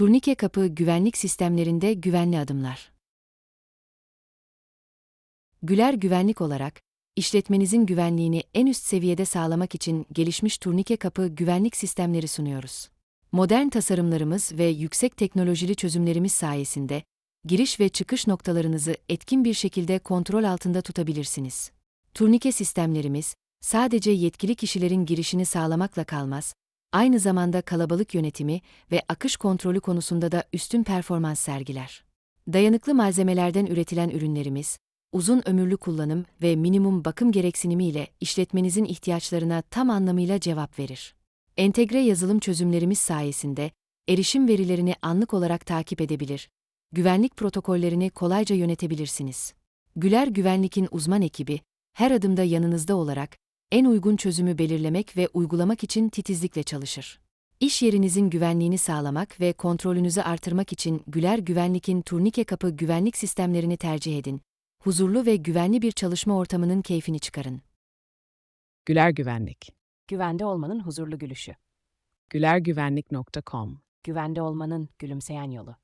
Turnike kapı güvenlik sistemlerinde güvenli adımlar. Güler güvenlik olarak, işletmenizin güvenliğini en üst seviyede sağlamak için gelişmiş turnike kapı güvenlik sistemleri sunuyoruz. Modern tasarımlarımız ve yüksek teknolojili çözümlerimiz sayesinde, giriş ve çıkış noktalarınızı etkin bir şekilde kontrol altında tutabilirsiniz. Turnike sistemlerimiz, sadece yetkili kişilerin girişini sağlamakla kalmaz, aynı zamanda kalabalık yönetimi ve akış kontrolü konusunda da üstün performans sergiler. Dayanıklı malzemelerden üretilen ürünlerimiz, uzun ömürlü kullanım ve minimum bakım gereksinimi ile işletmenizin ihtiyaçlarına tam anlamıyla cevap verir. Entegre yazılım çözümlerimiz sayesinde erişim verilerini anlık olarak takip edebilir, güvenlik protokollerini kolayca yönetebilirsiniz. Güler Güvenlik'in uzman ekibi, her adımda yanınızda olarak, en uygun çözümü belirlemek ve uygulamak için titizlikle çalışır. İş yerinizin güvenliğini sağlamak ve kontrolünüzü artırmak için Güler Güvenlik'in turnike kapı güvenlik sistemlerini tercih edin. Huzurlu ve güvenli bir çalışma ortamının keyfini çıkarın. Güler Güvenlik. Güvende olmanın huzurlu gülüşü. gülergüvenlik.com Güvende olmanın gülümseyen yolu.